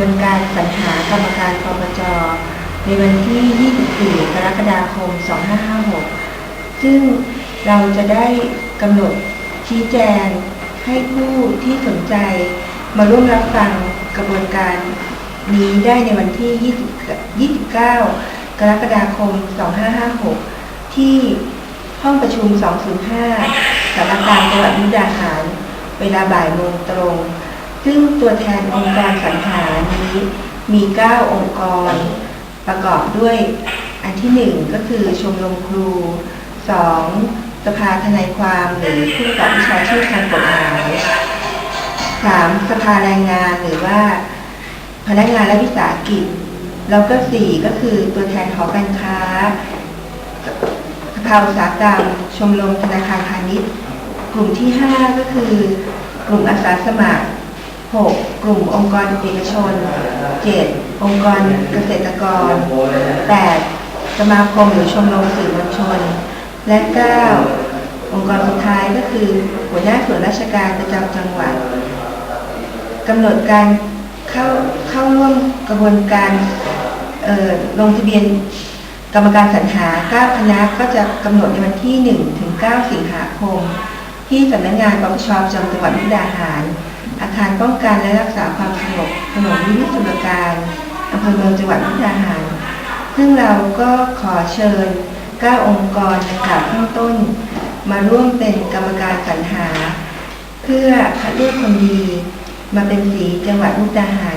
วนการสรรหากรรมการปปจในวันที่ 24 กรกฎาคม 2556 ซึ่งเราจะได้กำหนดชี้แจงให้ผู้ที่สนใจมาร่วมรับฟังกระบวนการนี้ได้ในวันที่ 20 29 กรกฎาคม 2556 ที่ห้องประชุม 205 สารกลางจังหวัดมุกดาหาร เวลาบ่ายโมงตรง ซึ่งตัวแทนองค์กรสรรหา นี้มี 9 องค์กร ประกอบด้วยอันที่ 1 ก็คือชมรมครู 2. สภาทนายความหรือผู้ประกอบวิชาชีพทางกฎหมาย 3. สภาแรงงานหรือว่าพนักงานและวิสาหกิจ แล้วก็ 4 ก็คือตัวแทนหอการค้าสภาอุตสาหกรรม ชมรมธนาคารพาณิชย์ กลุ่มที่ 5 ก็คือกลุ่มอาสาสมัคร 6. กลุ่มองค์กรเอกชน 7. องค์กรเกษตรกร 8. สมาคมหรือชมรมสื่อมวลชน และ 9. องค์กรสุดท้ายก็คือ หัวหน้าส่วนราชการประจำจังหวัดกำหนดการเข้าเข้าร่วมกระบวนการลงทะเบียนกรรมการสรรหา 9 คณะก็จะกำหนดในวันที่ 1 ถึง 9 สิงหาคม ที่สำนักงานปปชประจำจังหวัดมุกดาหาร อาคารป้องกันและรักษาความสงบถนนวิวิสุรการอำเภอเมืองจังหวัดมุกดาหาร ซึ่งเราก็ขอเชิญ9องค์กรดังกล่าวข้างต้น มาร่วมเป็นกรรมการสรรหา เพื่อคัดเลือกคนดี มาเป็นสีจังหวัดมุกดาหาร